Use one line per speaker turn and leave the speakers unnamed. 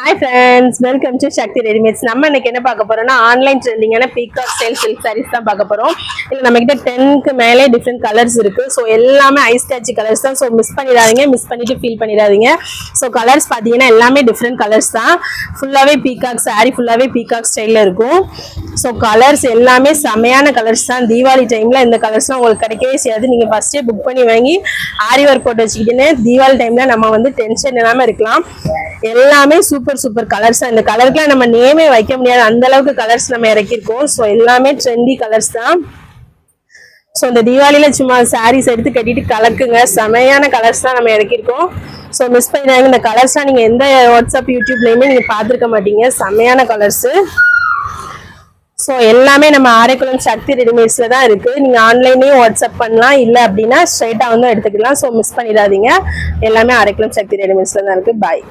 Hi friends welcome to Sakthi readymades நம்ம இன்னைக்கு என்ன பார்க்க போறோம்னா ஆன்லைன் ட்ரெண்டிங்கான பீகாக் ஸ்டைல் சில்க் சாரீஸ் தான் பார்க்க போறோம். இல்லை நம்ம கிட்ட டென்க்கு மேலே டிஃப்ரெண்ட் கலர்ஸ் இருக்கு. ஸோ எல்லாமே ஐஸ் கேட்சி கலர்ஸ் தான். ஸோ மிஸ் பண்ணிடாதீங்க. மிஸ் பண்ணிட்டு ஃபீல் பண்ணிடாதீங்க. ஸோ கலர்ஸ் பார்த்தீங்கன்னா எல்லாமே டிஃப்ரெண்ட் கலர்ஸ் தான். ஃபுல்லாகவே பீகாக் saree ஃபுல்லாகவே பீகாக் ஸ்டைலில் இருக்கும். ஸோ கலர்ஸ் எல்லாமே செமையான கலர்ஸ் தான். தீபாவளி டைமில் இந்த கலர்ஸ்லாம் உங்களுக்கு கிடைக்கவே செய்யாது. நீங்கள் ஃபஸ்ட்டே புக் பண்ணி வாங்கி ஆரி ஒர்க் போட்டு வச்சுக்கிட்டேன்னு தீபாவளி டைமில் நம்ம வந்து டென்ஷன் இல்லாமல் இருக்கலாம். எல்லாமே சூப்பர் சூப்பர் சூப்பர் கலர்ஸ் இந்த கலருக்குலாம் நம்ம நேமே வைக்க முடியாது. அந்த அளவுக்கு கலர்ஸ் நம்ம இறக்கிருக்கோம் ஸோ எல்லாமே ட்ரெண்டி கலர்ஸ் தான். ஸோ இந்த தீபாவளியில சும்மா சாரீஸ் எடுத்து கட்டிட்டு கலக்குங்க. செமையான கலர்ஸ் தான் நம்ம இறக்கிருக்கோம் ஸோ மிஸ் பண்ணிடாங்க இந்த கலர்ஸ்லாம் நீங்கள் எந்த வாட்ஸ்அப் யூடியூப்லேயுமே நீங்கள் பார்த்துருக்க மாட்டீங்க. செமையான கலர்ஸு ஸோ எல்லாமே நம்ம ஆரைக்குளம் சக்தி ரெடிமேட்ஸில் தான் இருக்குது நீங்கள் ஆன்லைன்லேயும் வாட்ஸ்அப் பண்ணலாம். இல்லை அப்படின்னா ஸ்ட்ரைட்டாக வந்து எடுத்துக்கலாம். ஸோ மிஸ் பண்ணிடாதீங்க. எல்லாமே ஆரைக்குளம் சக்தி ரெடிமேட்ஸில் தான் இருக்குது பாய்